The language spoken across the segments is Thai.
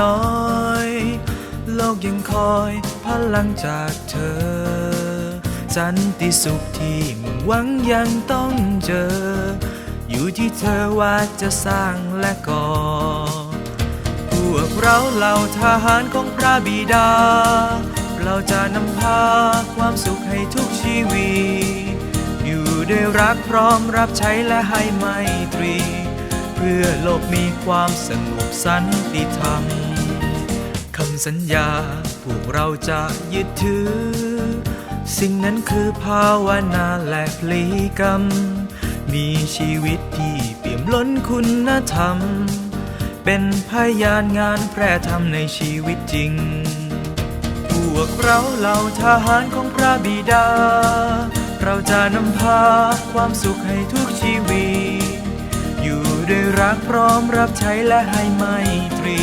น้อย โลกยังคอยพลังจากเธอ สันติสุขที่มุ่งหวังยังต้องเจอ อยู่ที่เธอว่าจะสร้างและก่อ พวกเราเหล่าทหารของพระบิดา เราจะนำพาความสุขให้ทุกชีวิต อยู่ด้วยรักพร้อมรับใช้และให้ไมตรี พื่อโลกมีความสงบสันติธรรม คำสัญญาพวกเราจะยึดถือ สิ่งนั้นคือภาวนาและพลีกรรม มีชีวิตที่เปี่ยมล้นคุณธรรม เป็นพยานงานแพร่ธรรมในชีวิตจริง พวกเราเหล่าทหารของพระบิดา เราจะนำพาความสุขให้ทุกชีวิต อยู่ด้วยรักพร้อมรับใช้และให้ไมตรี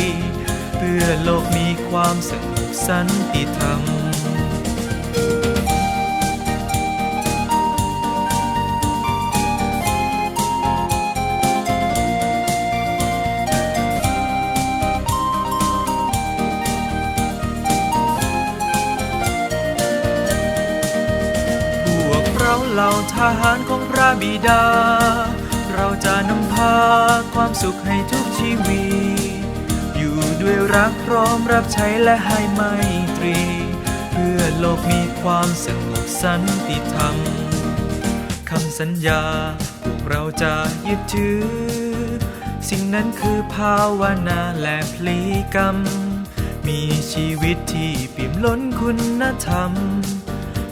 เพื่อโลกมีความสงบสันติธรรมพวกเราเหล่าทหารของพระบิดาเรา สุขให้ทุกชีวิตอยู่ด้วยรักพร้อมรับใช้และให้ไมตรี เพื่อโลกมีความสงบสันติธรรมคำสัญญาพวกเราจะยึดถือ สิ่งนั้นคือภาวนาและพลีกรรม มีชีวิตที่ปี่มล้นคุณธรรม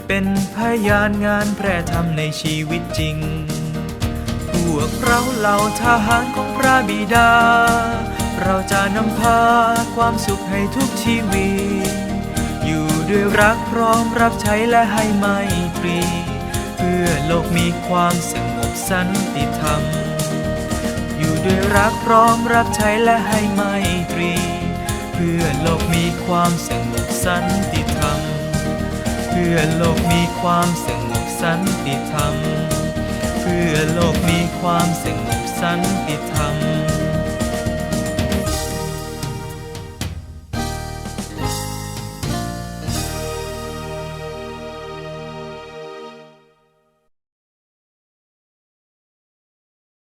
เป็นพยานงานแพร่ธรรมในชีวิตจริง พวกเราเหล่าทหารของพระบิดา เราจะนำพาความสุขให้ทุกชีวิต อยู่ด้วยรักพร้อมรับใช้และให้ไมตรี เพื่อโลกมีความสงบสันติธรรม อยู่ด้วยรักพร้อมรับใช้และให้ไมตรี เพื่อโลกมีความสงบสันติธรรม เพื่อโลกมีความสงบสันติธรรม เพื่อโลกมี ความสงบสันติธรรม